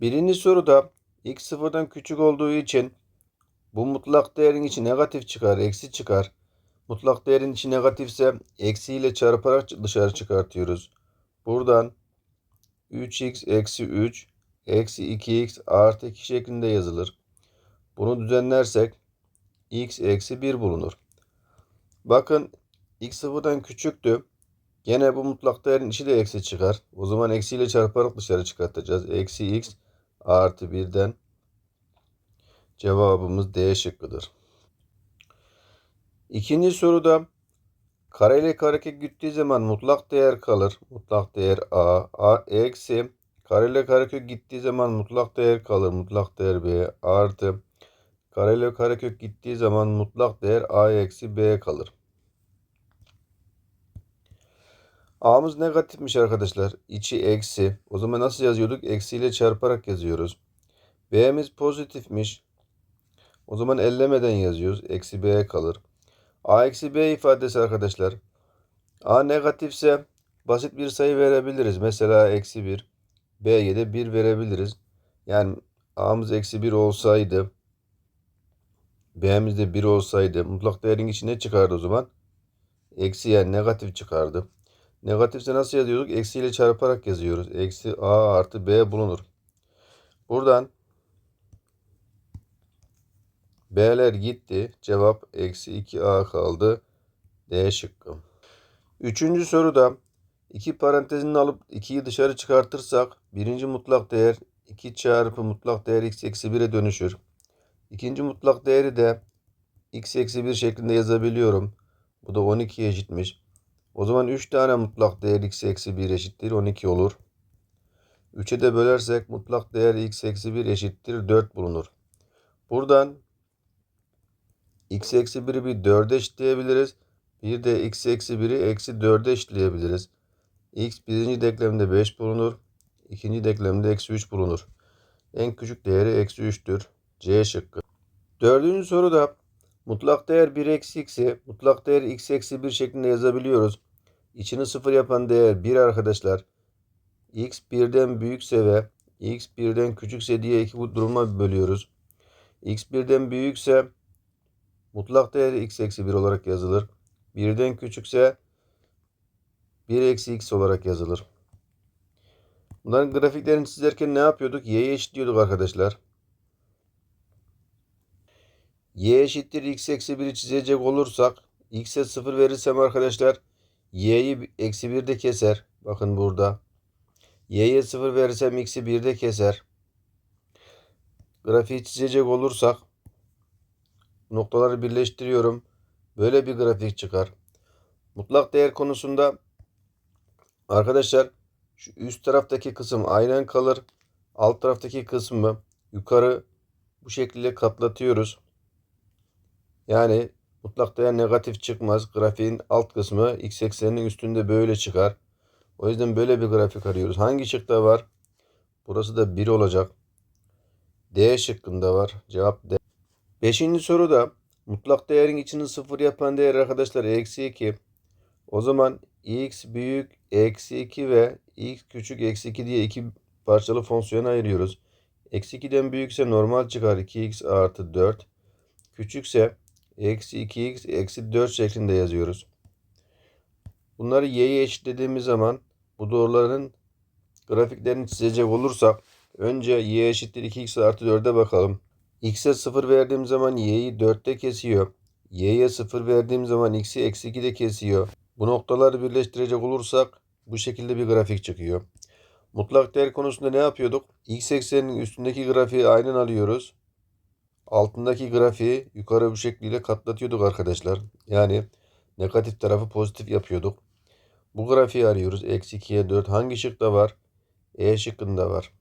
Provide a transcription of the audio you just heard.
Birinci soruda x sıfırdan küçük olduğu için bu mutlak değerin içi negatif çıkar, eksi çıkar. Mutlak değerin içi negatifse eksiyle çarparak dışarı çıkartıyoruz. Buradan 3x eksi 3 eksi 2x artı 2 şeklinde yazılır. Bunu düzenlersek x eksi 1 bulunur. Bakın x sıfırdan küçüktü. Gene bu mutlak değerin içi de eksi çıkar. O zaman eksiyle çarparak dışarı çıkartacağız. Eksi x artı 1'den cevabımız D şıkkıdır. İkinci soruda kareyle karekök gittiği zaman mutlak değer kalır. Mutlak değer a, a eksi kareyle karekök gittiği zaman mutlak değer kalır. Mutlak değer b artı kareyle karekök gittiği zaman mutlak değer a eksi b kalır. A'mız negatifmiş arkadaşlar. İçi eksi. O zaman nasıl yazıyorduk? Eksiyle çarparak yazıyoruz. B'miz pozitifmiş. O zaman ellemeden yazıyoruz. Eksi B kalır. A eksi B ifadesi arkadaşlar. A negatifse basit bir sayı verebiliriz. Mesela eksi 1. B'ye de 1 verebiliriz. Yani A'mız eksi 1 olsaydı B'miz de 1 olsaydı mutlak değerin içine çıkardı o zaman? Eksi yani negatif çıkardı. Negatifse nasıl yazıyorduk? Eksi ile çarparak yazıyoruz. Eksi A artı B bulunur. Buradan B'ler gitti. Cevap eksi 2A kaldı. D şıkkı. Üçüncü soruda iki parantezini alıp 2'yi dışarı çıkartırsak birinci mutlak değer 2 çarpı mutlak değer x eksi 1'e dönüşür. İkinci mutlak değeri de x eksi 1 şeklinde yazabiliyorum. Bu da 12'ye eşitmiş. O zaman 3 tane mutlak değer x eksi 1 eşittir 12 olur. 3'e de bölersek mutlak değer x eksi 1 eşittir 4 bulunur. Buradan x eksi 1'i bir 4'e eşitleyebiliriz. Bir de x eksi 1'i eksi 4'e eşitleyebiliriz. x birinci denklemde 5 bulunur. ikinci denklemde eksi 3 bulunur. En küçük değeri eksi 3'tür. C şıkkı. Dördüncü soruda mutlak değer 1 eksi x'i mutlak değer x eksi 1 şeklinde yazabiliyoruz. İçini sıfır yapan değer 1 arkadaşlar. x 1'den büyükse ve x 1'den küçükse diye iki bu duruma bölüyoruz. x 1'den büyükse mutlak değeri x eksi 1 olarak yazılır. 1'den küçükse 1 eksi x olarak yazılır. Bunların grafiklerini çizerken ne yapıyorduk? Y'ye eşitliyorduk arkadaşlar. Y eşittir x eksi 1'i çizecek olursak x'e 0 verirsem arkadaşlar y'yi eksi 1'de keser. Bakın burada. y'ye 0 verirsem x'i 1'de keser. Grafiği çizecek olursak noktaları birleştiriyorum. Böyle bir grafik çıkar. Mutlak değer konusunda arkadaşlar şu üst taraftaki kısım aynen kalır. Alt taraftaki kısmı yukarı bu şekilde katlatıyoruz. Yani mutlak değer negatif çıkmaz. Grafiğin alt kısmı x ekseninin üstünde böyle çıkar. O yüzden böyle bir grafik arıyoruz. Hangi şıkta var? Burası da 1 olacak. D şıkkında var. Cevap D. Beşinci soruda mutlak değerin içini sıfır yapan değer arkadaşlar eksi 2. O zaman x büyük eksi 2 ve x küçük eksi 2 diye iki parçalı fonksiyona ayırıyoruz. Eksi 2'den büyükse normal çıkar 2x artı 4. Küçükse eksi 2x eksi 4 şeklinde yazıyoruz. Bunları y'ye eşitlediğimiz zaman bu doğruların grafiklerini çizecek olursak önce y eşittir 2x artı 4'e bakalım. x'e 0 verdiğim zaman y'yi 4'te kesiyor. y'ye 0 verdiğim zaman x'i eksi 2'de kesiyor. Bu noktaları birleştirecek olursak bu şekilde bir grafik çıkıyor. Mutlak değer konusunda ne yapıyorduk? X ekseninin üstündeki grafiği aynen alıyoruz. Altındaki grafiği yukarı bu şekliyle katlatıyorduk arkadaşlar. Yani negatif tarafı pozitif yapıyorduk. Bu grafiği arıyoruz. Eksi 2'ye 4 hangi şıkta var? E şıkkında var.